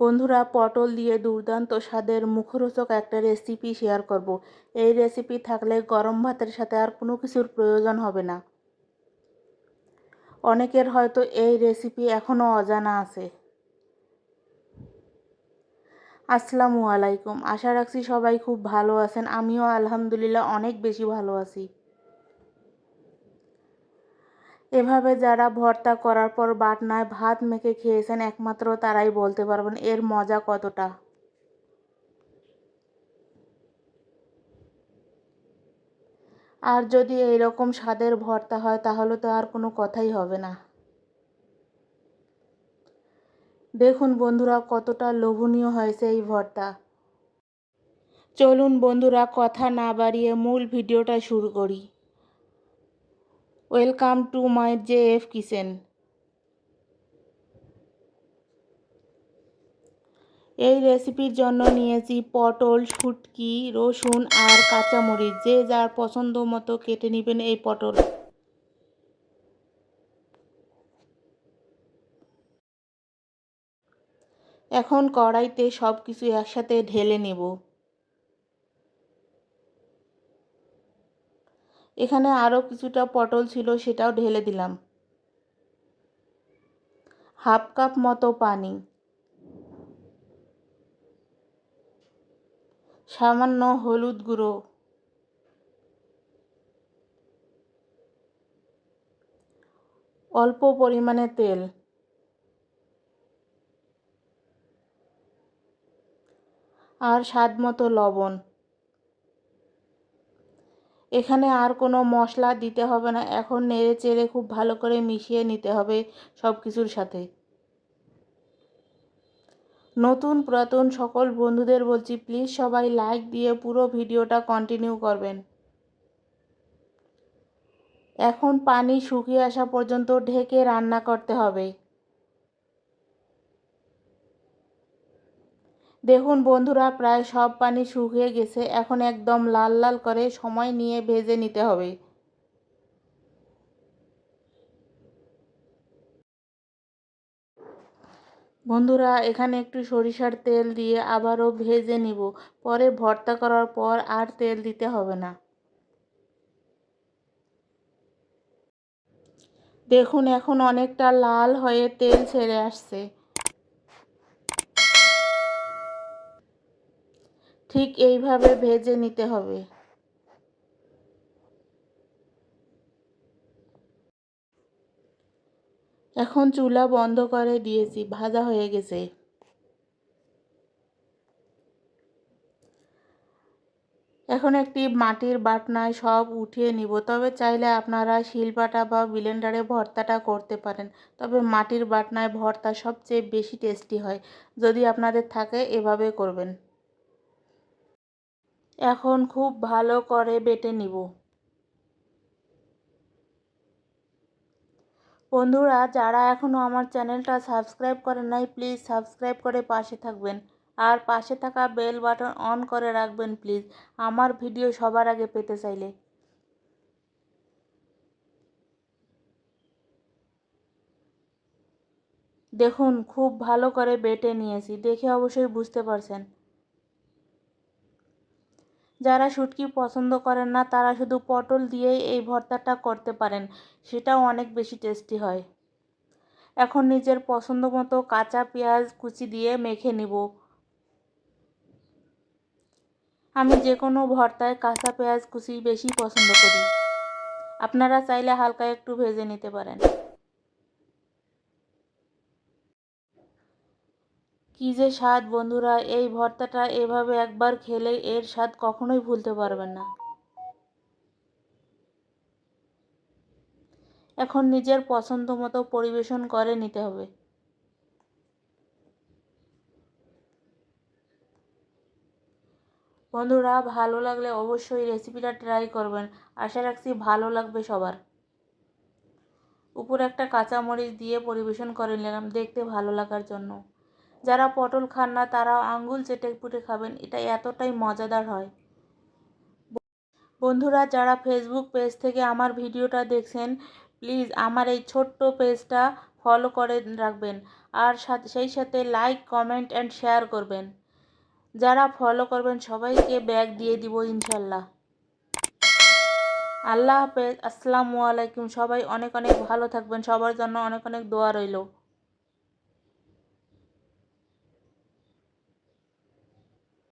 বন্ধুরা, পটল দিয়ে দুর্দান্ত স্বাদের মুখরোচক একটা রেসিপি শেয়ার করব। এই রেসিপি থাকলে গরম ভাতের সাথে আর কোনো কিছুর প্রয়োজন হবে না। অনেকের হয়তো এই রেসিপি এখনও অজানা আছে। আসসালামু আলাইকুম। আশা রাখছি সবাই খুব ভালো আছেন। আমিও আলহামদুলিল্লাহ অনেক বেশি ভালো আছি। এভাবে যারা ভর্তা করার পর বাটনায় ভাত মেখে খেয়েছেন, একমাত্র তারাই বলতে পারবেন এর মজা কতটা। আর যদি এই রকম স্বাদের ভর্তা হয়, তাহলে তো আর কোনো কথাই হবে না। দেখুন বন্ধুরা, কতটা লোভনীয় হয়েছে এই ভর্তা। চলুন বন্ধুরা, কথা না বাড়িয়ে মূল ভিডিওটা শুরু করি। Welcome to my J F kitchen এই রেসিপির জন্য নিয়েছি পটল, শুটকি, রসুন আর কাঁচামরিচ। যে যার পছন্দ মতো কেটে নেবেন এই পটল। এখন কড়াইতে সব কিছু একসাথে ঢেলে নেব। এখানে আরও কিছুটা পটল ছিল, সেটাও ঢেলে দিলাম। হাফ কাপ মতো পানি। সামান্য হলুদ গুঁড়ো। অল্প পরিমাণে তেল। আর স্বাদ মতো লবণ। এখানে আর কোনো মশলা দিতে হবে না। এখন নেড়ে চেড়ে খুব ভালো করে মিশিয়ে নিতে হবে সব কিছুর সাথে। নতুন পুরাতন সকল বন্ধুদের বলছি প্লিজ সবাই লাইক দিয়ে পুরো ভিডিওটা কন্টিনিউ করবেন। এখন পানি শুকিয়ে আসা পর্যন্ত ঢেকে রান্না করতে হবে। দেখুন বন্ধুরা, প্রায় সব পানি শুকিয়ে গেছে। এখন একদম লাল লাল করে সময় নিয়ে ভেজে নিতে হবে। বন্ধুরা, এখানে একটু সরিষার তেল দিয়ে আবারও ভেজে নিব। পরে ভর্তা করার পর আর তেল দিতে হবে না। দেখুন, এখন অনেকটা লাল হয়ে তেল ছেড়ে আসছে। ঠিক এইভাবে ভেজে নিতে হবে। এখন চুলা বন্ধ করে দিয়েছি, ভাজা হয়ে গেছে। এখন একটি মাটির বাটনায় সব উঠিয়ে নিব। তবে চাইলে আপনারা শিলপাটা বা ব্লেন্ডারে ভর্তাটা করতে পারেন। তবে মাটির বাটনায় ভর্তা সবচেয়ে বেশি টেস্টি হয়। যদি আপনাদের থাকে, এভাবে করবেন। এখন খুব ভালো করে বেটে নিব। বন্ধুরা, যারা এখনও আমার চ্যানেলটা সাবস্ক্রাইব করেন নাই, প্লিজ সাবস্ক্রাইব করে পাশে থাকবেন। আর পাশে থাকা বেল বাটন অন করে রাখবেন, প্লিজ। আমার ভিডিও সবার আগে পেতে চাইলে। দেখুন, খুব ভালো করে বেটে নিয়েছি। দেখে অবশ্যই বুঝতে পারছেন। যারা শুটকি পছন্দ করেন না, তারা শুধু পটল দিয়েই এই ভর্তাটা করতে পারেন, সেটাও অনেক বেশি টেস্টি হয়। এখন নিজের পছন্দ মতো কাঁচা পেঁয়াজ কুচি দিয়ে মেখে নিব। আমি যে কোনো ভর্তায় কাঁচা পেঁয়াজ কুচি বেশি পছন্দ করি। আপনারা চাইলে হালকা একটু ভেজে নিতে পারেন। কি যে স্বাদ বন্ধুরা, এই ভর্তাটা এভাবে একবার খেলে এর স্বাদ কখনোই ভুলতে পারবেন না। এখন নিজের পছন্দ মতো পরিবেশন করে নিতে হবে। বন্ধুরা, ভালো লাগলে অবশ্যই রেসিপিটা ট্রাই করবেন। আশা রাখছি ভালো লাগবে সবার। উপরে একটা কাঁচামরিচ দিয়ে পরিবেশন করে নিলাম, দেখতে ভালো লাগার জন্য। যারা পটল খান না তারাও আঙ্গুল চেটে পুটে খাবেন, এটা এতটাই মজাদার হয়। বন্ধুরা, যারা ফেসবুক পেজ থেকে আমার ভিডিওটা দেখছেন প্লিজ আমার এই ছোট্ট পেজটা ফলো করে রাখবেন, আর সেই সাথে লাইক কমেন্ট অ্যান্ড শেয়ার করবেন। যারা ফলো করবেন, সবাইকে ব্যাগ দিয়ে দিব ইনশাল্লাহ আল্লাহ হাফেজ, আসসালামু আলাইকুম। সবাই অনেক অনেক ভালো থাকবেন। সবার জন্য অনেক অনেক দোয়া রইল।